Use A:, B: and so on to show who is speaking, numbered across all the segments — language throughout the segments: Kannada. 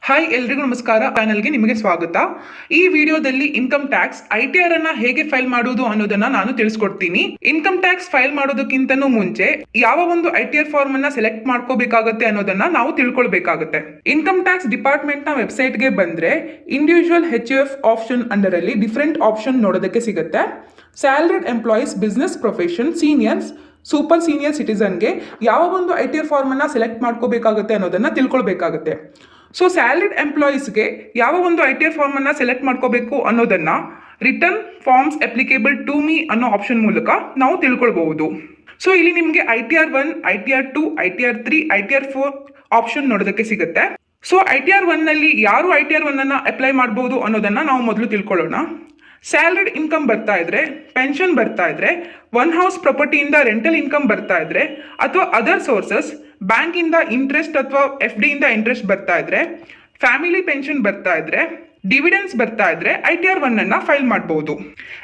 A: ಹಾಯ್ ಎಲ್ರಿಗೂ ನಮಸ್ಕಾರ. ಚಾನಲ್ಗೆ ನಿಮಗೆ ಸ್ವಾಗತ. ಈ ವಿಡಿಯೋದಲ್ಲಿ income tax I T R ಅನ್ನ ಹೇಗೆ ಫೈಲ್ ಮಾಡುವುದು ಅನ್ನೋದನ್ನ ನಾನು ತಿಳಿಸ್ಕೊಡ್ತೀನಿ. ಇನ್ಕಮ್ ಟ್ಯಾಕ್ಸ್ ಫೈಲ್ ಮಾಡೋದಕ್ಕಿಂತ ಮುಂಚೆ ಯಾವ ಒಂದು ಐ ಟಿ ಆರ್ ಫಾರ್ಮ್ ಅನ್ನ ಸೆಲೆಕ್ಟ್ ಮಾಡ್ಕೋಬೇಕಾಗುತ್ತೆ ಅನ್ನೋದನ್ನ ನಾವು ತಿಳ್ಕೊಳ್ಬೇಕಾಗುತ್ತೆ. ಇನ್ಕಮ್ ಟ್ಯಾಕ್ಸ್ ಡಿಪಾರ್ಟ್ಮೆಂಟ್ನ ವೆಬ್ಸೈಟ್ಗೆ ಬಂದ್ರೆ individual H U F option under different option ನೋಡೋದಕ್ಕೆ ಸಿಗುತ್ತೆ. Salaried employees business profession seniors super senior ಸಿಟಿಸನ್ಗೆ ಯಾವ ಒಂದು ಐ ಟಿ ಆರ್ ಫಾರ್ಮನ್ನು ಸೆಲೆಕ್ಟ್ ಮಾಡ್ಕೋಬೇಕಾಗುತ್ತೆ ಅನ್ನೋದನ್ನ ತಿಳ್ಕೊಳ್ಬೇಕಾಗುತ್ತೆ. ಸೊ ಸ್ಯಾಲರಿಡ್ ಎಂಪ್ಲಾಯೀಸ್ಗೆ ಯಾವ ಒಂದು ಐ ಟಿ ಆರ್ ಫಾರ್ಮನ್ನು ಸೆಲೆಕ್ಟ್ ಮಾಡ್ಕೋಬೇಕು ಅನ್ನೋದನ್ನು return forms applicable to me ಅನ್ನೋ ಆಪ್ಷನ್ ಮೂಲಕ ನಾವು ತಿಳ್ಕೊಳ್ಬಹುದು. ಸೊ ಇಲ್ಲಿ ನಿಮಗೆ I T R one I T R two I T R three I T R four option ನೋಡೋದಕ್ಕೆ ಸಿಗುತ್ತೆ. ಸೊ ಐ ಟಿ ಆರ್ ಒನ್ನಲ್ಲಿ ಯಾರು ಐ ಟಿ ಆರ್ ಒನ್ನನ್ನು ಅಪ್ಲೈ ಮಾಡ್ಬೋದು ಅನ್ನೋದನ್ನು ನಾವು ಮೊದಲು ತಿಳ್ಕೊಳ್ಳೋಣ. ಸ್ಯಾಲರಿಡ್ ಇನ್ಕಮ್ ಬರ್ತಾ ಇದ್ರೆ ಪೆನ್ಷನ್ ಬರ್ತಾ ಇದ್ರೆ ಒನ್ ಹೌಸ್ ಪ್ರಾಪರ್ಟಿಯಿಂದ ರೆಂಟಲ್ ಇನ್ಕಮ್ ಬರ್ತಾ ಇದ್ರೆ, ಅಥವಾ ಅದರ್ ಸೋರ್ಸಸ್ ಬ್ಯಾಂಕಿಂದ ಇಂಟ್ರೆಸ್ಟ್ ಅಥವಾ ಎಫ್ ಇಂದ ಇಂಟ್ರೆಸ್ಟ್ ಬರ್ತಾ ಇದ್ರೆ, ಫ್ಯಾಮಿಲಿ ಪೆನ್ಷನ್ ಬರ್ತಾ ಇದ್ರೆ ಡಿವಿಡೆನ್ಸ್ ಬರ್ತಾ ಇದ್ರೆ, ಐ ಟಿ ಆರ್ ಒನ್ ಅನ್ನ ಫೈಲ್ ಮಾಡಬಹುದು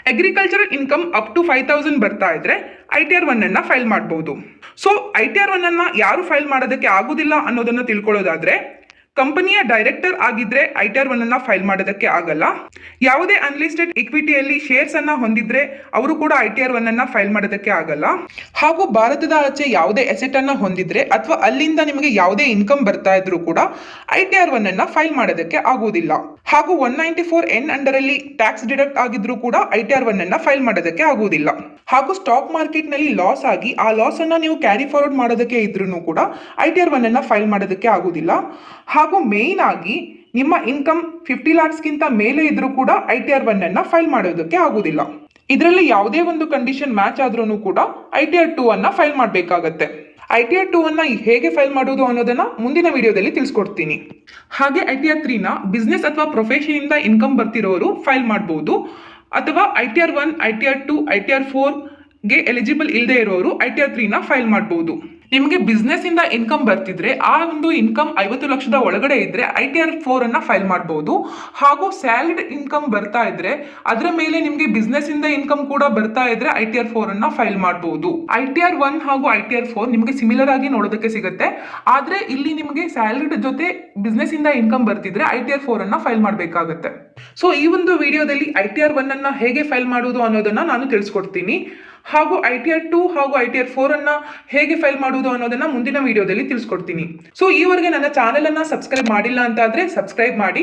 A: agricultural income up to five thousand ಬರ್ತಾ ಇದ್ರೆ, ಐ ಟಿ ಆರ್ ಒನ್ ಅನ್ನ ಫೈಲ್ ಮಾಡಬಹುದು so, I T R one ಅನ್ನ ಯಾರು ಫೈಲ್ ಮಾಡೋದಕ್ಕೆ ಆಗುದಿಲ್ಲ ಅನ್ನೋದನ್ನ ತಿಳ್ಕೊಳ್ಳೋದಾದ್ರೆ ಕಂಪನಿಯ ಡೈರೆಕ್ಟರ್ ಆಗಿದ್ರೆ ಐ ಟಿ ಆರ್ ಒನ್ ಅನ್ನ ಫೈಲ್ ಮಾಡೋದಕ್ಕೆ ಆಗಲ್ಲ. ಯಾವುದೇ ಅನ್ಲಿಸ್ಟೆಡ್ ಇಕ್ವಿಟಿಯಲ್ಲಿ ಶೇರ್ಸ್ ಅನ್ನ ಹೊಂದಿದ್ರೆ ಅವರು ಕೂಡ ಐ ಟಿ ಆರ್ ಒನ್ ಅನ್ನ ಫೈಲ್ ಮಾಡೋದಕ್ಕೆ ಆಗಲ್ಲ. ಹಾಗೂ ಭಾರತದ ಆಚೆ ಯಾವುದೇ ಎಸೆಟ್ ಅನ್ನ ಹೊಂದಿದ್ರೆ ಅಥವಾ ಅಲ್ಲಿಂದ ನಿಮಗೆ ಯಾವುದೇ ಇನ್ಕಮ್ ಬರ್ತಾ ಇದ್ರೂ ಕೂಡ ಐ ಟಿ ಆರ್ ಒನ್ ಅನ್ನ ಫೈಲ್ ಮಾಡೋದಕ್ಕೆ ಆಗುವುದಿಲ್ಲ. ಹಾಗೂ one ninety four N under ಅಲ್ಲಿ ಟ್ಯಾಕ್ಸ್ ಡಿಡಕ್ಟ್ ಆಗಿದ್ರೂ ಕೂಡ ಐ ಟಿ ಆರ್ ಒನ್ ಅನ್ನ ಫೈಲ್ ಮಾಡೋದಕ್ಕೆ ಆಗುವುದಿಲ್ಲ. ಹಾಗೂ ಸ್ಟಾಕ್ ಮಾರ್ಕೆಟ್ನಲ್ಲಿ ಲಾಸ್ ಆಗಿ ಆ ಲಾಸ್ ಅನ್ನ ನೀವು ಕ್ಯಾರಿ ಫಾರ್ವರ್ಡ್ ಮಾಡೋದಕ್ಕೆ ಇದ್ರೂ ಕೂಡ ಐ ಟಿ ಆರ್ ಒನ್ ಅನ್ನ ಫೈಲ್ ಮಾಡೋದಕ್ಕೆ ಆಗುವುದಿಲ್ಲ. ಹಾಗೂ ಮೇನ್ ಆಗಿ ನಿಮ್ಮ ಇನ್ಕಮ್ ಫಿಫ್ಟಿ ಲ್ಯಾಕ್ಸ್ಗಿಂತ ಮೇಲೆ ಇದ್ರೂ ಕೂಡ ಐ ಟಿ ಆರ್ ಒನ್ ಅನ್ನ ಫೈಲ್ ಮಾಡೋದಕ್ಕೆ ಆಗುದಿಲ್ಲ ಇದರಲ್ಲಿ ಯಾವುದೇ ಒಂದು ಕಂಡೀಷನ್ ಮ್ಯಾಚ್ ಆದ್ರೂ ಕೂಡ ಐ ಟಿ ಆರ್ ಟೂ ಅನ್ನ ಫೈಲ್ ಮಾಡಬೇಕಾಗತ್ತೆ. ಐ ಟಿ ಆರ್ ಟೂ ಅನ್ನ ಹೇಗೆ ಫೈಲ್ ಮಾಡೋದು ಅನ್ನೋದನ್ನ ಮುಂದಿನ ವಿಡಿಯೋದಲ್ಲಿ ತಿಳಿಸ್ಕೊಡ್ತೀನಿ. ಹಾಗೆ ಐ ಟಿ ಆರ್ ತ್ರೀನ ಬಿಸ್ನೆಸ್ ಅಥವಾ ಪ್ರೊಫೆಷನಿಂದ ಇನ್ಕಮ್ ಬರ್ತಿರೋರು ಫೈಲ್ ಮಾಡಬಹುದು ಅಥವಾ I T R one I T R two I T R ಫೋರ್ಗೆ eligible ಇಲ್ಲದೆ ಇರೋರು ಐ ಟಿ ಆರ್ ತ್ರೀನ ಫೈಲ್ ಮಾಡಬಹುದು ನಿಮಗೆ ಬಿಸ್ನೆಸ್ ಇಂದ ಇನ್ಕಮ್ ಬರ್ತಿದ್ರೆ, ಆ ಒಂದು ಇನ್ಕಮ್ ಐವತ್ತು ಲಕ್ಷದ ಒಳಗಡೆ ಇದ್ರೆ ಐ ಟಿ ಆರ್ ಫೋರ್ ಅನ್ನ ಫೈಲ್ ಮಾಡಬಹುದು ಹಾಗೂ ಸ್ಯಾಲರಿಡ್ ಇನ್ಕಮ್ ಬರ್ತಾ ಇದ್ರೆ, ಅದರ ಮೇಲೆ ನಿಮಗೆ ಬಿಸ್ನೆಸ್ ಇಂದ ಇನ್ಕಮ್ ಕೂಡ ಬರ್ತಾ ಇದ್ರೆ ಐ ಟಿ ಆರ್ ಫೋರ್ ಅನ್ನ ಫೈಲ್ ಮಾಡಬಹುದು ಐ ಟಿ ಆರ್ ಒನ್ ಹಾಗೂ ಐ ಟಿ ಆರ್ ಫೋರ್ ನಿಮಗೆ ಸಿಮಿಲರ್ ಆಗಿ ನೋಡೋದಕ್ಕೆ ಸಿಗುತ್ತೆ. ಆದ್ರೆ ಇಲ್ಲಿ ನಿಮಗೆ ಸ್ಯಾಲರಿಡ್ ಜೊತೆ ಬಿಸ್ನೆಸ್ ಇಂದ ಇನ್ಕಮ್ ಬರ್ತಿದ್ರೆ ಐ ಟಿ ಆರ್ ಫೋರ್ ಅನ್ನ ಫೈಲ್ ಮಾಡಬೇಕಾಗುತ್ತೆ. ಸೊ ಈ ಒಂದು ವಿಡಿಯೋದಲ್ಲಿ ಐ ಟಿ ಆರ್ ಒನ್ ಅನ್ನ ಹೇಗೆ ಫೈಲ್ ಮಾಡುವುದು ಅನ್ನೋದನ್ನ ನಾನು ತಿಳಿಸ್ಕೊಡ್ತೀನಿ. ಹಾಗೂ ಐ ಟಿ ಆರ್ ಟು ಹಾಗೂ ಐ ಟಿ ಆರ್ ಫೋರ್ ಅನ್ನ ಹೇಗೆ ಫೈಲ್ ಮಾಡುವುದು ಅನ್ನೋದನ್ನ ಮುಂದಿನ ವಿಡಿಯೋದಲ್ಲಿ ತಿಳಿಸ್ಕೊಡ್ತೀನಿ. ಸೊ ಈವರೆಗೆ ನನ್ನ ಚಾನೆಲ್ ಅನ್ನ ಸಬ್ಸ್ಕ್ರೈಬ್ ಮಾಡಿಲ್ಲ ಅಂತ ಆದ್ರೆ ಸಬ್ಸ್ಕ್ರೈಬ್ ಮಾಡಿ.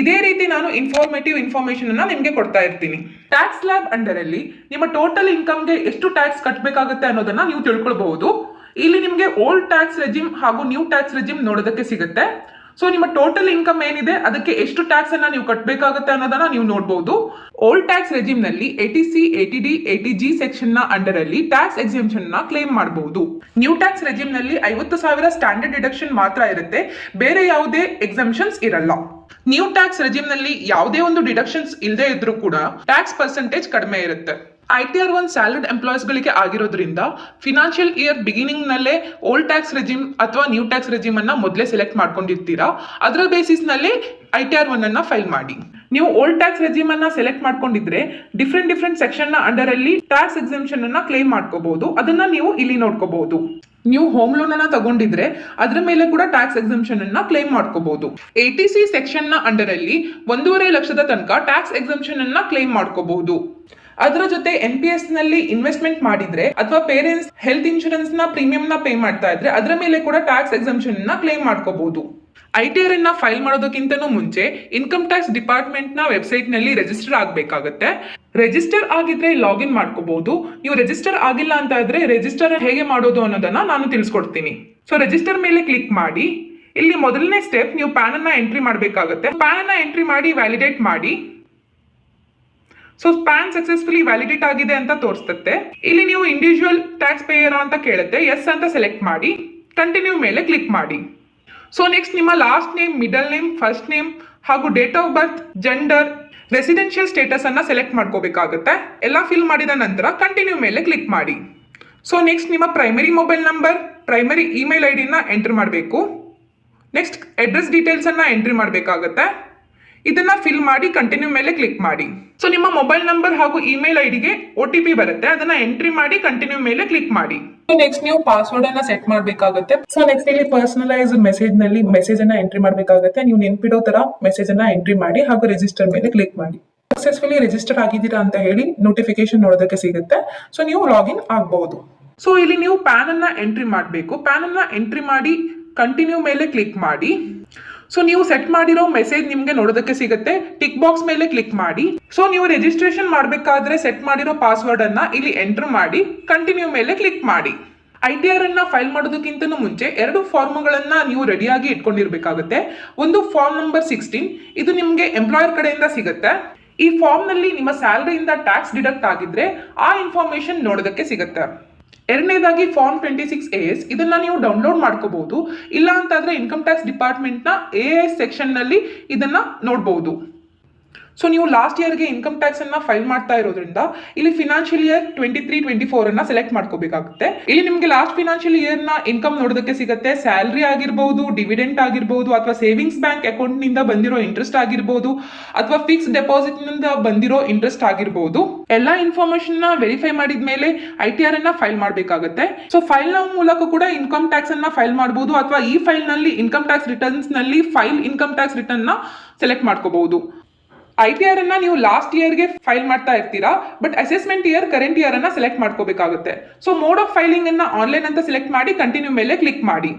A: ಇದೇ ರೀತಿ ನಾನು ಇನ್ಫಾರ್ಮೇಟಿವ್ ಇನ್ಫಾರ್ಮೇಶನ್ ಅನ್ನ ನಿಮಗೆ ಕೊಡ್ತಾ ಇರ್ತೀನಿ. ಟ್ಯಾಕ್ಸ್ ಲ್ಯಾಬ್ ಅಂಡರ್ ಅಲ್ಲಿ ನಿಮ್ಮ ಟೋಟಲ್ ಇನ್ಕಮ್ಗೆ ಎಷ್ಟು ಟ್ಯಾಕ್ಸ್ ಕಟ್ಟಬೇಕಾಗುತ್ತೆ ಅನ್ನೋದನ್ನ ನೀವು ತಿಳ್ಕೊಳ್ಬಹುದು. ಇಲ್ಲಿ ನಿಮಗೆ ಓಲ್ಡ್ ಟ್ಯಾಕ್ಸ್ ರೆಜಿಮ್ ಹಾಗೂ ನ್ಯೂ ಟ್ಯಾಕ್ಸ್ ರೆಜಿಮ್ ನೋಡೋದಕ್ಕೆ ಸಿಗುತ್ತೆ. ಸೊ ನಿಮ್ಮ ಟೋಟಲ್ ಇನ್ಕಮ್ ಏನಿದೆ, ಅದಕ್ಕೆ ಎಷ್ಟು ಟ್ಯಾಕ್ಸ್ ಅನ್ನ ನೀವು ಕಟ್ಟಬೇಕಾಗುತ್ತೆ ಅನ್ನೋದನ್ನ ನೀವು ನೋಡಬಹುದು old tax ರೆಜಿಮ್ನಲ್ಲಿ eighty C eighty D eighty G ಸೆಕ್ಷನ್ನ under ಅಲ್ಲಿ ಟ್ಯಾಕ್ಸ್ ಎಕ್ಸಿಮಿಷನ್ನ ಕ್ಲೇಮ್ ಮಾಡಬಹುದು ನ್ಯೂ ಟ್ಯಾಕ್ಸ್ ರೆಜಿಮ್ನಲ್ಲಿ ಐವತ್ತು ಸಾವಿರ ಸ್ಟ್ಯಾಂಡರ್ಡ್ ಡಿಡಕ್ಷನ್ ಮಾತ್ರ ಇರುತ್ತೆ. ಬೇರೆ ಯಾವುದೇ ಎಕ್ಸಿಮಿಷನ್ಸ್ ಇರಲ್ಲ. ನ್ಯೂ ಟ್ಯಾಕ್ಸ್ ರೆಜಿಮ್ನಲ್ಲಿ ಯಾವುದೇ ಒಂದು ಡಿಡಕ್ಷನ್ಸ್ ಇಲ್ಲದೆ ಇದ್ರೂ ಕೂಡ ಟ್ಯಾಕ್ಸ್ ಪರ್ಸೆಂಟೇಜ್ ಕಡಿಮೆ ಇರುತ್ತೆ. I T R one salaried ಎಂಪ್ಲಾಯೀಸ್ಗಳಿಗೆ ಆಗಿರೋದ್ರಿಂದ ಫಿನಾನ್ಷಿಯಲ್ ಇಯರ್ ಬಿಗಿನಿಂಗ್ ನಲ್ಲೇ ಓಲ್ಡ್ ಟ್ಯಾಕ್ಸ್ ರೆಜಿಮ್ ಅಥವಾ ನ್ಯೂ ಟ್ಯಾಕ್ಸ್ ರೆಜಿಮ್ ಅನ್ನ ಮೊದಲೇ ಸೆಲೆಕ್ಟ್ ಮಾಡ್ಕೊಂಡಿರ್ತೀರಾ? ಅದರ ಬೇಸಿಸ್ನಲ್ಲಿ ಐ ಟಿ ಆರ್ ಒನ್ ಅನ್ನ ಫೈಲ್ ಮಾಡಿ. ನೀವು ಓಲ್ಡ್ ಟ್ಯಾಕ್ಸ್ ರೆಜಿಮ್ ಅನ್ನ ಸೆಲೆಕ್ಟ್ ಮಾಡ್ಕೊಂಡಿದ್ರೆ ಡಿಫ್ರೆಂಟ್ ಡಿಫ್ರೆಂಟ್ ಅಂಡರ್ ಅಲ್ಲಿ ಟ್ಯಾಕ್ಸ್ ಎಕ್ಸಿಮಿಷನ್ ಅನ್ನ ಕ್ಲೇಮ್ ಮಾಡ್ಕೋಬಹುದು ಅದನ್ನ ನೀವು ಇಲ್ಲಿ ನೋಡ್ಕೋಬಹುದು ನೀವು ಹೋಮ್ ಲೋನ್ ಅನ್ನ ತಗೊಂಡಿದ್ರೆ ಅದರ ಮೇಲೆ ಕೂಡ ಟ್ಯಾಕ್ಸ್ ಎಕ್ಸಂಪ್ಷನ್ ಅನ್ನ ಕ್ಲೇಮ್ ಮಾಡ್ಕೋಬಹುದು ಎ ಟಿ ಸಿ ಸೆಕ್ಷನ್ನ ಅಂಡರ್ ಅಲ್ಲಿ ಒಂದೂವರೆ ಲಕ್ಷದ ತನಕ ಟ್ಯಾಕ್ಸ್ ಎಕ್ಸಂಪ್ಷನ್ ಅನ್ನ ಕ್ಲೇಮ್ ಮಾಡ್ಕೋಬಹುದು ಅದರ ಜೊತೆ ಎನ್ ಪಿ ಎಸ್ನಲ್ಲಿ ಇನ್ವೆಸ್ಟ್ಮೆಂಟ್ ಮಾಡಿದ್ರೆ ಅಥವಾ ಪೇರೆಂಟ್ಸ್ ಹೆಲ್ತ್ ಇನ್ಶೂರೆನ್ಸ್ನ ಪ್ರೀಮಿಯಂ ನ ಪೇ ಮಾಡ್ತಾ ಇದ್ರೆ ಅದರ ಮೇಲೆ ಕೂಡ ಟ್ಯಾಕ್ಸ್ ಎಕ್ಸಂಪ್ಷನ್ ಅನ್ನ ಕ್ಲೇಮ್ ಮಾಡ್ಕೋಬಹುದು ಐ ಟಿ ಆರ್ ಅನ್ನ ಫೈಲ್ ಮಾಡೋದಕ್ಕಿಂತನೂ ಮುಂಚೆ ಇನ್ಕಮ್ ಟ್ಯಾಕ್ಸ್ ಡಿಪಾರ್ಟ್ಮೆಂಟ್ನ ವೆಬ್ಸೈಟ್ನಲ್ಲಿ ರಿಜಿಸ್ಟರ್ ಆಗಬೇಕಾಗುತ್ತೆ. ರಿಜಿಸ್ಟರ್ ಆಗಿದ್ರೆ ಲಾಗಿನ್ ಮಾಡ್ಕೋಬಹುದು. ನೀವು ರಿಜಿಸ್ಟರ್ ಆಗಿಲ್ಲ ಅಂತ ಇದ್ರೆ ರಿಜಿಸ್ಟರ್ ಹೇಗೆ ಮಾಡೋದು ಅನ್ನೋದನ್ನ ನಾನು ತಿಳಿಸ್ಕೊಡ್ತೀನಿ. ಸೊ ರಿಜಿಸ್ಟರ್ ಮೇಲೆ ಕ್ಲಿಕ್ ಮಾಡಿ. ಇಲ್ಲಿ ಮೊದಲನೇ ಸ್ಟೆಪ್ ನೀವು ಪ್ಯಾನ್ ಅನ್ನ ಎಂಟ್ರಿ ಮಾಡಬೇಕಾಗುತ್ತೆ. ಪ್ಯಾನ್ ಅನ್ನ ಎಂಟ್ರಿ ಮಾಡಿ ವ್ಯಾಲಿಡೇಟ್ ಮಾಡಿ. ಸೊ ಪ್ಯಾನ್ ಸಕ್ಸಸ್ಫುಲಿ ವ್ಯಾಲಿಡೇಟ್ ಆಗಿದೆ ಅಂತ ತೋರಿಸುತ್ತೆ ಇಲ್ಲಿ ನೀವು ಇಂಡಿವಿಜುವಲ್ ಟ್ಯಾಕ್ಸ್ ಪೇಯರ್ ಅಂತ ಕೇಳುತ್ತೆ. ಎಸ್ ಅಂತ ಸೆಲೆಕ್ಟ್ ಮಾಡಿ. ಕಂಟಿನ್ಯೂ ಮೇಲೆ ಕ್ಲಿಕ್ ಮಾಡಿ. ಸೊ ನೆಕ್ಸ್ಟ್ ನಿಮ್ಮ last name middle name first name ಹಾಗೂ date of birth gender residential ಸ್ಟೇಟಸನ್ನು select ಮಾಡ್ಕೋಬೇಕಾಗುತ್ತೆ. ಎಲ್ಲ ಫಿಲ್ ಮಾಡಿದ ನಂತರ ಕಂಟಿನ್ಯೂ ಮೇಲೆ ಕ್ಲಿಕ್ ಮಾಡಿ. ಸೊ ನೆಕ್ಸ್ಟ್ ನಿಮ್ಮ primary mobile number primary email I ಡಿನ entry ಮಾಡಬೇಕು. ನೆಕ್ಸ್ಟ್ ಅಡ್ರೆಸ್ ಡೀಟೇಲ್ಸ್ ಅನ್ನ ಎಂಟ್ರಿ ಮಾಡಬೇಕಾಗುತ್ತೆ. ಇದನ್ನು ಫಿಲ್ ಮಾಡಿ ಕಂಟಿನ್ಯೂ ಮೇಲೆ ಕ್ಲಿಕ್ ಮಾಡಿ. ಸೊ ನಿಮ್ಮ ಮೊಬೈಲ್ ನಂಬರ್ ಹಾಗೂ ಇಮೇಲ್ ಐ ಡಿಗೆ ಒ ಟಿ ಪಿ ಬರುತ್ತೆ. ಅದನ್ನ ಎಂಟ್ರಿ ಮಾಡಿ ಕಂಟಿನ್ಯೂ ಮೇಲೆ ಕ್ಲಿಕ್ ಮಾಡಿ. ನೆಕ್ಸ್ಟ್ ನೀವು ಪಾಸ್ವರ್ಡ್ ಅನ್ನ ಸೆಟ್ ಮಾಡಬೇಕಾಗುತ್ತೆ. ಸೊ ನೆಕ್ಸ್ಟ್ ಇಲ್ಲಿ ಪರ್ಸನಲೈಸ್ ಮೆಸೇಜ್ನಲ್ಲಿ ಮೆಸೇಜ್ ಅನ್ನ ಎಂಟ್ರಿ ಮಾಡಬೇಕಾಗುತ್ತೆ. ನೀವು ನೆನ್ಪಿಡೋ ತರ ಮೆಸೇಜ್ ಅನ್ನ ಎಂಟ್ರಿ ಮಾಡಿ ಹಾಗೂ ರಿಜಿಸ್ಟರ್ ಮೇಲೆ ಕ್ಲಿಕ್ ಮಾಡಿ. ಸಕ್ಸಸ್ಫುಲಿ ರಿಜಿಸ್ಟರ್ ಆಗಿದ್ದೀರಾ ಅಂತ ಹೇಳಿ ನೋಟಿಫಿಕೇಶನ್ ನೋಡೋದಕ್ಕೆ ಸಿಗುತ್ತೆ. ಸೊ ನೀವು ಲಾಗಿನ್ ಆಗಬಹುದು ಸೊ ಇಲ್ಲಿ ನೀವು ಪ್ಯಾನ್ ಅನ್ನ ಎಂಟ್ರಿ ಮಾಡಬೇಕು. ಪ್ಯಾನ್ ಅನ್ನ ಎಂಟ್ರಿ ಮಾಡಿ ಕಂಟಿನ್ಯೂ ಮೇಲೆ ಕ್ಲಿಕ್ ಮಾಡಿ. ಸೊ ನೀವು ಸೆಟ್ ಮಾಡಿರೋ ಮೆಸೇಜ್ ನಿಮಗೆ ನೋಡೋದಕ್ಕೆ ಸಿಗುತ್ತೆ. ಟಿಕ್ ಬಾಕ್ಸ್ ಮೇಲೆ ಕ್ಲಿಕ್ ಮಾಡಿ. ಸೊ ನೀವು ರಿಜಿಸ್ಟ್ರೇಷನ್ ಮಾಡಬೇಕಾದ್ರೆ ಸೆಟ್ ಮಾಡಿರೋ ಪಾಸ್ವರ್ಡ್ ಅನ್ನ ಇಲ್ಲಿ ಎಂಟರ್ ಮಾಡಿ. ಕಂಟಿನ್ಯೂ ಮೇಲೆ ಕ್ಲಿಕ್ ಮಾಡಿ. ಐ ಟಿ ಆರ್ ಅನ್ನ ಫೈಲ್ ಮಾಡೋದಕ್ಕಿಂತ ಮುಂಚೆ ಎರಡು ಫಾರ್ಮ್ಗಳನ್ನ ನೀವು ರೆಡಿಯಾಗಿ ಇಟ್ಕೊಂಡಿರ್ಬೇಕಾಗುತ್ತೆ. ಒಂದು ಫಾರ್ಮ್ ನಂಬರ್ ಸಿಕ್ಸ್ಟೀನ್ ಇದು ನಿಮಗೆ ಎಂಪ್ಲಾಯರ್ ಕಡೆಯಿಂದ ಸಿಗುತ್ತೆ. ಈ ಫಾರ್ಮ್ನಲ್ಲಿ ನಿಮ್ಮ ಸ್ಯಾಲರಿಯಿಂದ ಟ್ಯಾಕ್ಸ್ ಡಿಡಕ್ಟ್ ಆಗಿದ್ರೆ ಆ ಇನ್ಫಾರ್ಮೇಶನ್ ನೋಡೋದಕ್ಕೆ ಸಿಗುತ್ತೆ. ಎರಡನೇದಾಗಿ form twenty six A S ಇದನ್ನ ನೀವು ಡೌನ್ಲೋಡ್ ಮಾಡ್ಕೋಬಹುದು. ಇಲ್ಲ ಅಂತಾದ್ರೆ ಇನ್ಕಮ್ ಟ್ಯಾಕ್ಸ್ ಡಿಪಾರ್ಟ್ಮೆಂಟ್ನ ಎ ಎಸ್ ಸೆಕ್ಷನ್ನಲ್ಲಿ ಇದನ್ನ ನೋಡಬಹುದು. ಸೊ ನೀವು ಲಾಸ್ಟ್ ಇಯರ್ಗೆ ಇನ್ಕಮ್ ಟ್ಯಾಕ್ಸ್ ಅನ್ನ ಫೈಲ್ ಮಾಡ್ತಾ ಇರೋದ್ರಿಂದ ಇಲ್ಲಿ financial year twenty three twenty four ಅನ್ನ ಸೆಲೆಕ್ಟ್ ಮಾಡ್ಕೋಬೇಕಾಗುತ್ತೆ. ಇಲ್ಲಿ ನಿಮಗೆ ಲಾಸ್ಟ್ ಫಿನಾನ್ಷಿಯಲ್ ಇಯರ್ನ ಇನ್ಕಮ್ ನೋಡೋದಕ್ಕೆ ಸಿಗುತ್ತೆ. ಸ್ಯಾಲ್ರಿ ಆಗಿರ್ಬೋದು ಡಿವಿಡೆಂಟ್ ಆಗಿರ್ಬೋದು, ಅಥವಾ ಸೇವಿಂಗ್ಸ್ ಬ್ಯಾಂಕ್ ಅಕೌಂಟ್ನಿಂದ ಬಂದಿರೋ ಇಂಟ್ರೆಸ್ಟ್ ಆಗಿರ್ಬೋದು, ಅಥವಾ ಫಿಕ್ಸ್ ಡೆಪಾಸಿಟ್ನಿಂದ ಬಂದಿರೋ ಇಂಟ್ರೆಸ್ಟ್ ಆಗಿರ್ಬೋದು. ಎಲ್ಲಾ ನ ವೆರಿಫೈ ಮಾಡಿದ ಮೇಲೆ ಐ ಟಿ ಆರ್ ಅನ್ನ ಫೈಲ್ ಮಾಡಬೇಕಾಗುತ್ತೆ. ಸೊ ಫೈಲ್ನ ಮೂಲಕ ಕೂಡ ಇನ್ಕಮ್ ಟ್ಯಾಕ್ಸ್ ಅನ್ನ ಫೈಲ್ ಮಾಡಬಹುದು ಅಥವಾ ಈ ಫೈಲ್ನಲ್ಲಿ ಇನ್ಕಮ್ ಟ್ಯಾಕ್ಸ್ ರಿಟರ್ನ್ಸ್ನಲ್ಲಿ ಫೈಲ್ ಇನ್ಕಮ್ ಟ್ಯಾಕ್ಸ್ ರಿಟರ್ನ್ನ ಸೆಲೆಕ್ಟ್ ಮಾಡ್ಕೋಬಹುದು. ಐ ಟಿ ಆರ್ ಅನ್ನ ನೀವು ಲಾಸ್ಟ್ ಇಯರ್ಗೆ ಫೈಲ್ ಮಾಡ್ತಾ ಇರ್ತೀರಾ but assessment year current year ಅನ್ನ ಸೆಲೆಕ್ಟ್ ಮಾಡ್ಕೋಬೇಕಾಗುತ್ತೆ. ಸೊ ಮೋಡ್ ಆಫ್ ಫೈಲಿಂಗ್ ಅನ್ನ ಆನ್ಲೈನ್ ಅಂತ ಸೆಲೆಕ್ಟ್ ಮಾಡಿ ಕಂಟಿನ್ಯೂ ಮೇಲೆ ಕ್ಲಿಕ್ ಮಾಡಿ.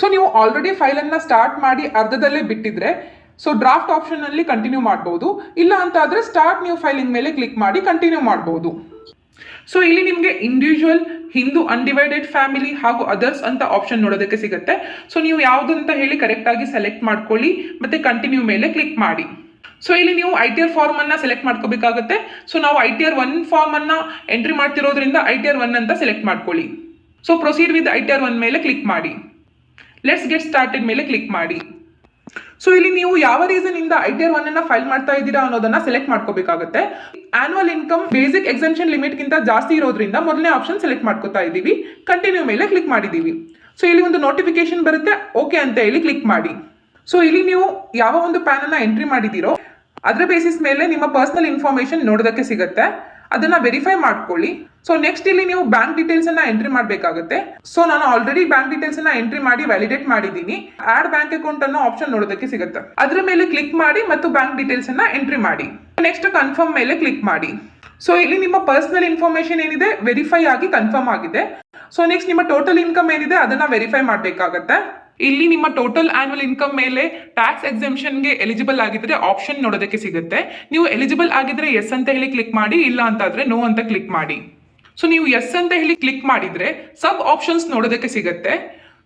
A: ಸೊ ನೀವು ಆಲ್ರೆಡಿ ಫೈಲ್ ಅನ್ನ ಸ್ಟಾರ್ಟ್ ಮಾಡಿ ಅರ್ಧದಲ್ಲೇ ಬಿಟ್ಟಿದ್ರೆ ಸೊ ಡ್ರಾಫ್ಟ್ ಆಪ್ಷನ್ ಅಲ್ಲಿ ಕಂಟಿನ್ಯೂ ಮಾಡಬಹುದು ಇಲ್ಲ ಅಂತ ಆದ್ರೆ ಸ್ಟಾರ್ಟ್ ನ್ಯೂ ಫೈಲಿಂಗ್ ಮೇಲೆ ಕ್ಲಿಕ್ ಮಾಡಿ ಕಂಟಿನ್ಯೂ ಮಾಡಬಹುದು ಸೊ ಇಲ್ಲಿ ನಿಮಗೆ ಇಂಡಿವಿಜುವಲ್ ಹಿಂದೂ ಅನ್ಡಿವೈಡೆಡ್ ಫ್ಯಾಮಿಲಿ ಹಾಗೂ ಅದರ್ಸ್ ಅಂತ ಆಪ್ಷನ್ ನೋಡೋದಕ್ಕೆ ಸಿಗುತ್ತೆ. ಸೊ ನೀವು ಯಾವುದು ಅಂತ ಹೇಳಿ ಕರೆಕ್ಟ್ ಆಗಿ ಸೆಲೆಕ್ಟ್ ಮಾಡ್ಕೊಳ್ಳಿ, ಮತ್ತೆ ಕಂಟಿನ್ಯೂ ಮೇಲೆ ಕ್ಲಿಕ್ ಮಾಡಿ. ಸೊ ಇಲ್ಲಿ ನೀವು ಐ ಟಿ ಆರ್ ಫಾರ್ಮ್ ಅನ್ನ ಸೆಲೆಕ್ಟ್ ಮಾಡ್ಕೋಬೇಕಾಗುತ್ತೆ. ಸೊ ನಾವು I T R one form ಅನ್ನ ಎಂಟ್ರಿ ಮಾಡ್ತಿರೋದ್ರಿಂದ ಐ ಟಿ ಆರ್ ಒನ್ ಅಂತ ಸೆಲೆಕ್ಟ್ ಮಾಡ್ಕೊಳ್ಳಿ. So proceed with I T R one ಮೇಲೆ ಕ್ಲಿಕ್ ಮಾಡಿ. ಲೆಟ್ಸ್ ಗೆಟ್ ಸ್ಟಾರ್ಟೆಡ್ ಮೇಲೆ ಕ್ಲಿಕ್ ಮಾಡಿ. ಸೊ ಇಲ್ಲಿ ನೀವು ಯಾವ ರೀಸನ್ ಇಂದ ಐ ಟಿ ಆರ್ ಒನ್ ಅನ್ನ ಫೈಲ್ ಮಾಡ್ತಾ ಇದ್ದೀರಾ ಅನ್ನೋದನ್ನ ಸೆಲೆಕ್ಟ್ ಮಾಡ್ಕೋಬೇಕಾಗುತ್ತೆ. Annual income basic exemption limit ಗಿಂತ ಜಾಸ್ತಿ ಇರೋದ್ರಿಂದ ಮೊದಲನೇ ಆಪ್ಷನ್ ಸೆಲೆಕ್ಟ್ ಮಾಡ್ಕೋತಾ ಇದ್ದೀವಿ. ಕಂಟಿನ್ಯೂ ಮೇಲೆ ಕ್ಲಿಕ್ ಮಾಡಿದ್ದೀವಿ. ಸೊ ಇಲ್ಲಿ ಒಂದು ನೋಟಿಫಿಕೇಶನ್ ಬರುತ್ತೆ. ಓಕೆ ಅಂತ ಹೇಳಿ ಕ್ಲಿಕ್ ಮಾಡಿ. ಸೊ ಇಲ್ಲಿ ನೀವು ಯಾವ ಒಂದು ಪ್ಯಾನ್ ಅನ್ನ ಎಂಟ್ರಿ ಮಾಡಿದ್ದೀರೋ, ಅದರ ಬೇಸಿಸ್ ಮೇಲೆ ನಿಮ್ಮ ಪರ್ಸನಲ್ ಇನ್ಫಾರ್ಮೇಶನ್ ನೋಡೋದಕ್ಕೆ ಸಿಗುತ್ತೆ. ಅದನ್ನ ವೆರಿಫೈ ಮಾಡ್ಕೊಳ್ಳಿ. ಸೊ ನೆಕ್ಸ್ಟ್ ಇಲ್ಲಿ ನೀವು ಬ್ಯಾಂಕ್ ಡೀಟೇಲ್ಸ್ ಅನ್ನ ಎಂಟ್ರಿ ಮಾಡಬೇಕಾಗುತ್ತೆ. ಸೊ ನಾನು ಆಲ್ರೆಡಿ ಬ್ಯಾಂಕ್ ಡೀಟೇಲ್ಸ್ ಅನ್ನ ಎಂಟ್ರಿ ಮಾಡಿ ವ್ಯಾಲಿಡೇಟ್ ಮಾಡಿದ್ದೀನಿ. ಆಡ್ ಬ್ಯಾಂಕ್ ಅಕೌಂಟ್ ಅನ್ನೋ ಆಪ್ಷನ್ ನೋಡೋದಕ್ಕೆ ಸಿಗುತ್ತೆ. ಅದರ ಮೇಲೆ ಕ್ಲಿಕ್ ಮಾಡಿ ಮತ್ತು ಬ್ಯಾಂಕ್ ಡೀಟೇಲ್ಸ್ ಅನ್ನ ಎಂಟ್ರಿ ಮಾಡಿ. ನೆಕ್ಸ್ಟ್ ಕನ್ಫರ್ಮ್ ಮೇಲೆ ಕ್ಲಿಕ್ ಮಾಡಿ. ಸೊ ಇಲ್ಲಿ ನಿಮ್ಮ ಪರ್ಸನಲ್ ಇನ್ಫಾರ್ಮೇಶನ್ ಏನಿದೆ ವೆರಿಫೈ ಆಗಿ ಕನ್ಫರ್ಮ್ ಆಗಿದೆ. ಸೊ ನೆಕ್ಸ್ಟ್ ನಿಮ್ಮ ಟೋಟಲ್ ಇನ್ಕಮ್ ಏನಿದೆ, ಅದನ್ನ ವೆರಿಫೈ ಮಾಡಬೇಕಾಗತ್ತೆ. ಇಲ್ಲಿ ನಿಮ್ಮ ಟೋಟಲ್ ಆನ್ಯುವಲ್ ಇನ್ಕಮ್ ಮೇಲೆ ಟ್ಯಾಕ್ಸ್ ಎಕ್ಸೆಂಪ್ಷನ್ಗೆ ಎಲಿಜಿಬಲ್ ಆಗಿದ್ರೆ ಆಪ್ಷನ್ ನೋಡೋದಕ್ಕೆ ಸಿಗುತ್ತೆ. ನೀವು ಎಲಿಜಿಬಲ್ ಆಗಿದ್ರೆ ಎಸ್ ಅಂತ ಹೇಳಿ ಕ್ಲಿಕ್ ಮಾಡಿ, ಇಲ್ಲ ಅಂತಾದ್ರೆ ನೋ ಅಂತ ಕ್ಲಿಕ್ ಮಾಡಿ. ಸೊ ನೀವು ಎಸ್ ಅಂತ ಹೇಳಿ ಕ್ಲಿಕ್ ಮಾಡಿದ್ರೆ ಸಬ್ ಆಪ್ಷನ್ಸ್ ನೋಡೋದಕ್ಕೆ ಸಿಗುತ್ತೆ.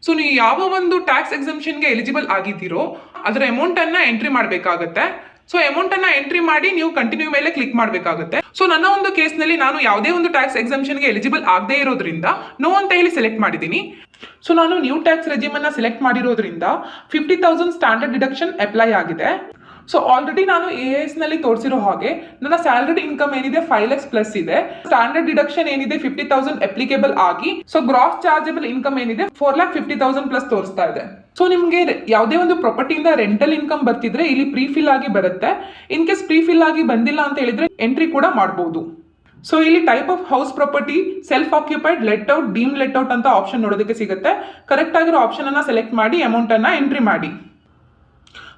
A: ಸೊ ನೀವು ಯಾವ ಒಂದು ಟ್ಯಾಕ್ಸ್ಗೆ ಎಲಿಜಿಬಲ್ ಆಗಿದ್ದೀರೋ ಅದರ ಅಮೌಂಟ್ ಅನ್ನ ಎಂಟ್ರಿ ಮಾಡಬೇಕಾಗುತ್ತೆ. ಸೊ ಅಮೌಂಟ್ ಅನ್ನ ಎಂಟ್ರಿ ಮಾಡಿ ನೀವು ಕಂಟಿನ್ಯೂ ಮೇಲೆ ಕ್ಲಿಕ್ ಮಾಡಬೇಕಾಗುತ್ತೆ. ಸೊ ನನ್ನ ಒಂದು ಕೇಸ್ನಲ್ಲಿ ನಾನು ಯಾವುದೇ ಒಂದು ಟ್ಯಾಕ್ಸ್ ಎಕ್ಸಮ್ಷನ್ಗೆ ಎಲಿಜಿಬಲ್ ಆಗದೇ ಇರೋದ್ರಿಂದ ನೋ ಅಂತ ಹೇಳಿ ಸೆಲೆಕ್ಟ್ ಮಾಡಿದ್ದೀನಿ. ಸೊ ನಾನು ನ್ಯೂ ಟ್ಯಾಕ್ಸ್ ರೆಜಿಮ್ ಅನ್ನ ಸೆಲೆಕ್ಟ್ ಮಾಡಿರೋದ್ರಿಂದ fifty thousand standard deduction apply ಆಗಿದೆ. ಸೊ ಆಲ್ರೆಡಿ ನಾನು ಎ ಎಸ್ನಲ್ಲಿ ತೋರಿಸಿರೋ ಹಾಗೆ ನನ್ನ ಸ್ಯಾಲರಿ ಇನ್ಕಮ್ ಏನಿದೆ ಫೈವ್ ಲ್ಯಾಕ್ಸ್ ಪ್ಲಸ್ ಇದೆ. ಸ್ಟ್ಯಾಂಡರ್ಡ್ ಡಿಡಕ್ಷನ್ ಏನಿದೆ ಫಿಫ್ಟಿ ತೌಸಂಡ್ ಅಪ್ಲಿಕೇಬಲ್ ಆಗಿ ಸೊ ಗ್ರಾಸ್ ಚಾರ್ಜಬಲ್ ಇನ್ಕಮ್ ಏನಿದೆ four lakh fifty thousand plus ತೋರಿಸ್ತಾ ಇದೆ. ಸೊ ನಿಮಗೆ ಯಾವುದೇ ಒಂದು ಪ್ರಾಪರ್ಟಿಯಿಂದ ರೆಂಟಲ್ ಇನ್ಕಮ್ ಬರ್ತಿದ್ರೆ ಇಲ್ಲಿ ಪ್ರೀಫಿಲ್ ಆಗಿ ಬರುತ್ತೆ. ಇನ್ ಕೇಸ್ ಪ್ರೀಫಿಲ್ ಆಗಿ ಬಂದಿಲ್ಲ ಅಂತ ಹೇಳಿದ್ರೆ ಎಂಟ್ರಿ ಕೂಡ ಮಾಡಬಹುದು ಸೊ ಇಲ್ಲಿ type of house property self occupied let out deemed let out ಅಂತ ಆಪ್ಷನ್ ನೋಡೋದಕ್ಕೆ ಸಿಗುತ್ತೆ. ಕರೆಕ್ಟ್ ಆಗಿರೋ ಆಪ್ಷನ್ ಅನ್ನ ಸೆಲೆಕ್ಟ್ ಮಾಡಿ ಅಮೌಂಟ್ ಅನ್ನ ಎಂಟ್ರಿ ಮಾಡಿ.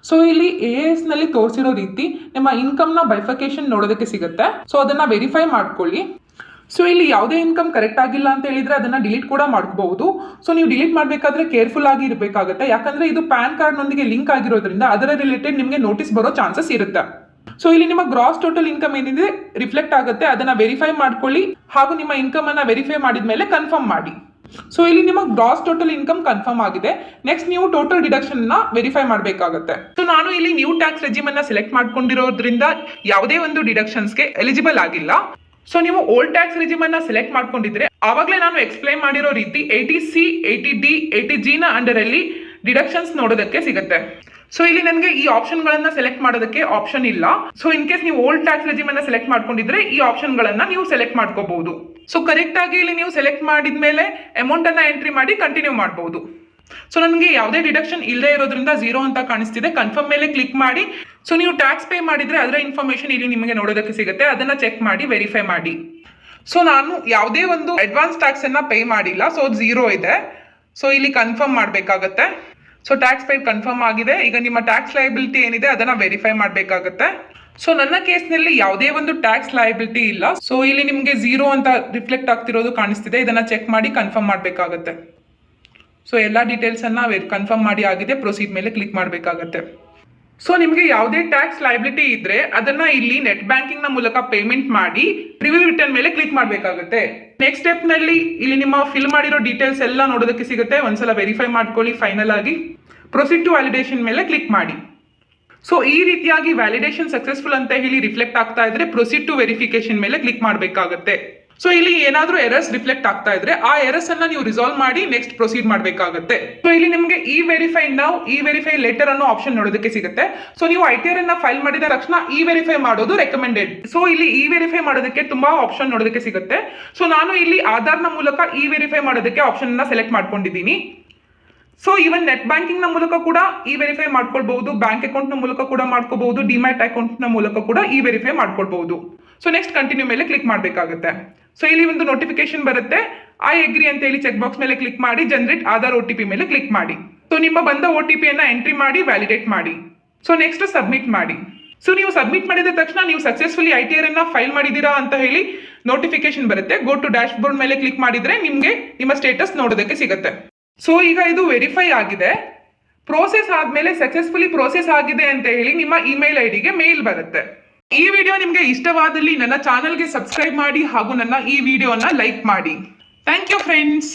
A: ಸೊ ಇಲ್ಲಿ ಎ ಎಸ್ನಲ್ಲಿ ತೋರಿಸಿರೋ ರೀತಿ ನಿಮ್ಮ ಇನ್ಕಮ್ನ ಬೈಫಿಕೇಶನ್ ನೋಡೋದಕ್ಕೆ ಸಿಗುತ್ತೆ. ಸೊ ಅದನ್ನ ವೆರಿಫೈ ಮಾಡ್ಕೊಳ್ಳಿ. ಸೊ ಇಲ್ಲಿ ಯಾವುದೇ ಇನ್ಕಮ್ ಕರೆಕ್ಟ್ ಆಗಿಲ್ಲ ಅಂತ ಹೇಳಿದ್ರೆ ಅದನ್ನ ಡಿಲೀಟ್ ಕೂಡ ಮಾಡ್ಕೋಬಹುದು ಸೊ ನೀವು ಡಿಲೀಟ್ ಮಾಡಬೇಕಾದ್ರೆ ಕೇರ್ಫುಲ್ ಆಗಿ ಇರಬೇಕಾಗುತ್ತೆ. ಯಾಕಂದ್ರೆ ಇದು ಪ್ಯಾನ್ ಕಾರ್ಡ್ ನೊಂದಿಗೆ ಲಿಂಕ್ ಆಗಿರೋದ್ರಿಂದ ಅದರ ರಿಲೇಟೆಡ್ ನಿಮಗೆ ನೋಟಿಸ್ ಬರೋ ಚಾನ್ಸಸ್ ಇರುತ್ತೆ. ಸೊ ಇಲ್ಲಿ ನಿಮ್ಮ ಗ್ರಾಸ್ ಟೋಟಲ್ ಇನ್ಕಮ್ ಏನಿದೆ ರಿಫ್ಲೆಕ್ಟ್ ಆಗುತ್ತೆ, ಅದನ್ನ ವೆರಿಫೈ ಮಾಡ್ಕೊಳ್ಳಿ, ಹಾಗೂ ನಿಮ್ಮ ಇನ್ಕಮ್ ಅನ್ನ ವೆರಿಫೈ ಮಾಡಿದ ಮೇಲೆ ಕನ್ಫರ್ಮ್ ಮಾಡಿ. ಸೊ ಇಲ್ಲಿ ನಿಮ್ಮ ಗ್ರಾಸ್ ಟೋಟಲ್ ಇನ್ಕಮ್ ಕನ್ಫರ್ಮ್ ಆಗಿದೆ. ನೆಕ್ಸ್ಟ್ ನೀವು ಟೋಟಲ್ ಡಿಡಕ್ಷನ್ನ ವೆರಿಫೈ ಮಾಡಬೇಕಾಗುತ್ತೆ. ಸೊ ನಾನು ಇಲ್ಲಿ ನ್ಯೂ ಟ್ಯಾಕ್ಸ್ ರೆಜಿಮ್ ಅನ್ನ ಸೆಲೆಕ್ಟ್ ಮಾಡ್ಕೊಂಡಿರೋದ್ರಿಂದ ಯಾವುದೇ ಒಂದು ಡಿಡಕ್ಷನ್ಸ್ಗೆ ಎಲಿಜಿಬಲ್ ಆಗಿಲ್ಲ. ಸೊ ನೀವು ಓಲ್ಡ್ ಟ್ಯಾಕ್ಸ್ ರಿಜಿಮ್ ಅನ್ನ ಸೆಲೆಕ್ಟ್ ಮಾಡ್ಕೊಂಡಿದ್ರೆ, ಆವಾಗಲೇ ನಾನು ಎಕ್ಸ್ಪ್ಲೈನ್ ಮಾಡಿರೋ ರೀತಿ eighty C eighty D eighty G ನ ಅಂಡರ್ ಅಲ್ಲಿ ಡಿಡಕ್ಷನ್ಸ್ ನೋಡೋದಕ್ಕೆ ಸಿಗುತ್ತೆ. ಸೊ ಇಲ್ಲಿ ನನಗೆ ಈ ಆಪ್ಷನ್ ಗಳನ್ನ ಸೆಲೆಕ್ಟ್ ಮಾಡೋದಕ್ಕೆ ಆಪ್ಷನ್ ಇಲ್ಲ. ಸೊ ಇನ್ ಕೇಸ್ ನೀವು ಓಲ್ಡ್ ಟ್ಯಾಕ್ಸ್ ರೆಜಿಮ್ ಅನ್ನ ಸೆಲೆಕ್ಟ್ ಮಾಡ್ಕೊಂಡಿದ್ರೆ ಈ ಆಪ್ಷನ್ ಗಳನ್ನ ನೀವು ಸೆಲೆಕ್ಟ್ ಮಾಡ್ಕೋಬಹುದು. ಸೊ ಕರೆಕ್ಟ್ ಆಗಿ ಇಲ್ಲಿ ನೀವು ಸೆಲೆಕ್ಟ್ ಮಾಡಿದ್ಮೇಲೆ ಅಮೌಂಟ್ ಅನ್ನ ಎಂಟ್ರಿ ಮಾಡಿ ಕಂಟಿನ್ಯೂ ಮಾಡಬಹುದು ಸೊ ನನಗೆ ಯಾವುದೇ ಡಿಡಕ್ಷನ್ ಇಲ್ಲದೆ ಇರೋದ್ರಿಂದ ಝೀರೋ ಅಂತ ಕಾಣಿಸ್ತಿದೆ. ಕನ್ಫರ್ಮ್ ಮೇಲೆ ಕ್ಲಿಕ್ ಮಾಡಿ. ಸೊ ನೀವು ಟ್ಯಾಕ್ಸ್ ಪೇ ಮಾಡಿದ್ರೆ ಅದರ ಇನ್ಫಾರ್ಮೇಶನ್ ಇಲ್ಲಿ ನಿಮಗೆ ನೋಡೋದಕ್ಕೆ ಸಿಗುತ್ತೆ. ಅದನ್ನ ಚೆಕ್ ಮಾಡಿ ವೆರಿಫೈ ಮಾಡಿ. ಸೊ ನಾನು ಯಾವುದೇ ಒಂದು ಅಡ್ವಾನ್ಸ್ ಟ್ಯಾಕ್ಸ್ ಅನ್ನ ಪೇ ಮಾಡಿಲ್ಲ. ಸೊ ಝೀರೋ ಇದೆ. ಸೊ ಇಲ್ಲಿ ಕನ್ಫರ್ಮ್ ಮಾಡಬೇಕಾಗತ್ತೆ. ಸೊ ಟ್ಯಾಕ್ಸ್ ಪೇಡ್ ಕನ್ಫರ್ಮ್ ಆಗಿದೆ. ಈಗ ನಿಮ್ಮ ಟ್ಯಾಕ್ಸ್ ಲಯಬಿಲಿಟಿ ಏನಿದೆ, ಅದನ್ನ ವೆರಿಫೈ ಮಾಡಬೇಕಾಗತ್ತೆ. ಸೊ ನನ್ನ ಕೇಸ್ನಲ್ಲಿ ಯಾವುದೇ ಒಂದು ಟ್ಯಾಕ್ಸ್ ಲಯಬಿಲಿಟಿ ಇಲ್ಲ. ಸೊ ಇಲ್ಲಿ ನಿಮಗೆ ಝೀರೋ ಅಂತ ರಿಫ್ಲೆಕ್ಟ್ ಆಗ್ತಿರೋದು ಕಾಣಿಸ್ತಿದೆ. ಇದನ್ನ ಚೆಕ್ ಮಾಡಿ ಕನ್ಫರ್ಮ್ ಮಾಡಬೇಕಾಗತ್ತೆ. ಸೊ ಎಲ್ಲ ಡೀಟೇಲ್ಸ್ ಅನ್ನ ಕನ್ಫರ್ಮ್ ಮಾಡಿ ಆಗಿದೆ. ಪ್ರೊಸೀಡ್ ಮೇಲೆ ಕ್ಲಿಕ್ ಮಾಡಬೇಕಾಗತ್ತೆ. ಸೊ ನಿಮಗೆ ಯಾವುದೇ ಟ್ಯಾಕ್ಸ್ ಲೈಬಿಲಿಟಿ ಇದ್ರೆ ಅದನ್ನ ಇಲ್ಲಿ ನೆಟ್ ಬ್ಯಾಂಕಿಂಗ್ನ ಮೂಲಕ ಪೇಮೆಂಟ್ ಮಾಡಿ ಪ್ರಿವ್ಯೂ ರಿಟರ್ನ್ ಮೇಲೆ ಕ್ಲಿಕ್ ಮಾಡಬೇಕಾಗುತ್ತೆ. ನೆಕ್ಸ್ಟ್ ಸ್ಟೆಪ್ನಲ್ಲಿ ಇಲ್ಲಿ ನಿಮ್ಮ ಫಿಲ್ ಮಾಡಿರೋ ಡೀಟೇಲ್ಸ್ ಎಲ್ಲ ನೋಡೋದಕ್ಕೆ ಸಿಗುತ್ತೆ. ಒಂದ್ಸಲ ವೆರಿಫೈ ಮಾಡ್ಕೊಳ್ಳಿ ಫೈನಲ್ ಆಗಿ. ಪ್ರೊಸೀಡ್ ಟು ವ್ಯಾಲಿಡೇಷನ್ ಮೇಲೆ ಕ್ಲಿಕ್ ಮಾಡಿ. ಸೊ ಈ ರೀತಿಯಾಗಿ ವ್ಯಾಲಿಡೇಷನ್ ಸಕ್ಸಸ್ಫುಲ್ ಅಂತ ಹೇಳಿ ರಿಫ್ಲೆಕ್ಟ್ ಆಗ್ತಾ ಇದ್ರೆ ಪ್ರೊಸೀಡ್ ಟು ವೆರಿಫಿಕೇಶನ್ ಮೇಲೆ ಕ್ಲಿಕ್ ಮಾಡಬೇಕಾಗುತ್ತೆ. ಸೊ ಇಲ್ಲಿ ಏನಾದರೂ ಎರರ್ಸ್ ರಿಫ್ಲೆಕ್ಟ್ ಆಗ್ತಾ ಇದ್ರೆ ಆ ಎರರ್ಸ್ ಅನ್ನ ನೀವು ರಿಸಾಲ್ವ್ ಮಾಡಿ ನೆಕ್ಸ್ಟ್ ಪ್ರೊಸೀಡ್ ಮಾಡಬೇಕಾಗುತ್ತೆ. ಸೊ ಇಲ್ಲಿ ನಿಮಗೆ ಇ ವೆರಿಫೈ ನಾವು ಇ ವೆರಿಫೈ ಲೆಟರ್ ಅನ್ನೋ ಆಪ್ಷನ್ ನೋಡೋದಕ್ಕೆ ಸಿಗುತ್ತೆ. ಸೊ ನೀವು ಐ ಟಿ ಆರ್ ಅನ್ನ ಫೈಲ್ ಮಾಡಿದ ತಕ್ಷಣ ಇ ವೆರಿಫೈ ಮಾಡೋದು ರೆಕಮೆಂಡೆಡ್ ಸೊ ಇಲ್ಲಿ ಇ ವೆರಿಫೈ ಮಾಡೋದಕ್ಕೆ ತುಂಬಾ ಆಪ್ಷನ್ ನೋಡೋದಕ್ಕೆ ಸಿಗುತ್ತೆ. ಸೊ ನಾನು ಇಲ್ಲಿ ಆಧಾರ್ನ ಮೂಲಕ ಇ ವೆರಿಫೈ ಮಾಡೋದಕ್ಕೆ ಆಪ್ಷನ್ ಅನ್ನ ಸೆಲೆಕ್ಟ್ ಮಾಡ್ಕೊಂಡಿದ್ದೀನಿ. ಸೊ ಈವನ್ ನೆಟ್ ಬ್ಯಾಂಕಿಂಗ್ನ ಮೂಲಕ ಕೂಡ ಇ ವೆರಿಫೈ ಮಾಡ್ಕೊಳ್ಬಹುದು ಬ್ಯಾಂಕ್ ಅಕೌಂಟ್ನ ಮೂಲಕ ಕೂಡ ಮಾಡ್ಕೋಬಹುದು ಡಿಮ್ಯಾಟ್ ಅಕೌಂಟ್ನ ಮೂಲಕ ಕೂಡ ಇ ವೆರಿಫೈ ಮಾಡ್ಕೊಳ್ಬಹುದು. ಸೊ ನೆಕ್ಸ್ಟ್ ಕಂಟಿನ್ಯೂ ಮೇಲೆ ಕ್ಲಿಕ್ ಮಾಡಬೇಕಾಗುತ್ತೆ. ಸೊ ಇಲ್ಲಿ ಒಂದು ನೋಟಿಫಿಕೇಶನ್ ಬರುತ್ತೆ. ಐ ಅಗ್ರಿ ಅಂತ ಹೇಳಿ ಚೆಕ್ ಬಾಕ್ಸ್ ಮೇಲೆ ಕ್ಲಿಕ್ ಮಾಡಿ generate Aadhaar O T P ಮೇಲೆ ಕ್ಲಿಕ್ ಮಾಡಿ. ಸೊ ನಿಮ್ಮ ಬಂದ ಒ ಟಿ ಪಿಯನ್ನು ಎಂಟ್ರಿ ಮಾಡಿ ವ್ಯಾಲಿಡೇಟ್ ಮಾಡಿ. ಸೊ ನೆಕ್ಸ್ಟ್ ಸಬ್ಮಿಟ್ ಮಾಡಿ. ಸೊ ನೀವು ಸಬ್ಮಿಟ್ ಮಾಡಿದ ತಕ್ಷಣ ನೀವು ಸಕ್ಸಸ್ಫುಲಿ ಐ ಟಿ ಆರ್ ಅನ್ನ ಫೈಲ್ ಮಾಡಿದ್ದೀರಾ ಅಂತ ಹೇಳಿ ನೋಟಿಫಿಕೇಶನ್ ಬರುತ್ತೆ. ಗೋ ಟು ಡ್ಯಾಶ್ ಬೋರ್ಡ್ ಮೇಲೆ ಕ್ಲಿಕ್ ಮಾಡಿದ್ರೆ ನಿಮಗೆ ನಿಮ್ಮ ಸ್ಟೇಟಸ್ ನೋಡೋದಕ್ಕೆ ಸಿಗುತ್ತೆ. ಸೊ ಈಗ ಇದು ವೆರಿಫೈ ಆಗಿದೆ. ಪ್ರೋಸೆಸ್ ಆದ್ಮೇಲೆ ಸಕ್ಸಸ್ಫುಲಿ ಪ್ರೋಸೆಸ್ ಆಗಿದೆ ಅಂತ ಹೇಳಿ ನಿಮ್ಮ ಇಮೇಲ್ ಐ ಡಿಗೆ ಮೇಲ್ ಬರುತ್ತೆ. ಈ ವಿಡಿಯೋ ನಿಮಗೆ ಇಷ್ಟವಾದಲ್ಲಿ ನನ್ನ ಚಾನಲ್ಗೆ ಸಬ್ಸ್ಕ್ರೈಬ್ ಮಾಡಿ ಹಾಗೂ ನನ್ನ ಈ ವಿಡಿಯೋನ ಲೈಕ್ ಮಾಡಿ. Thank you friends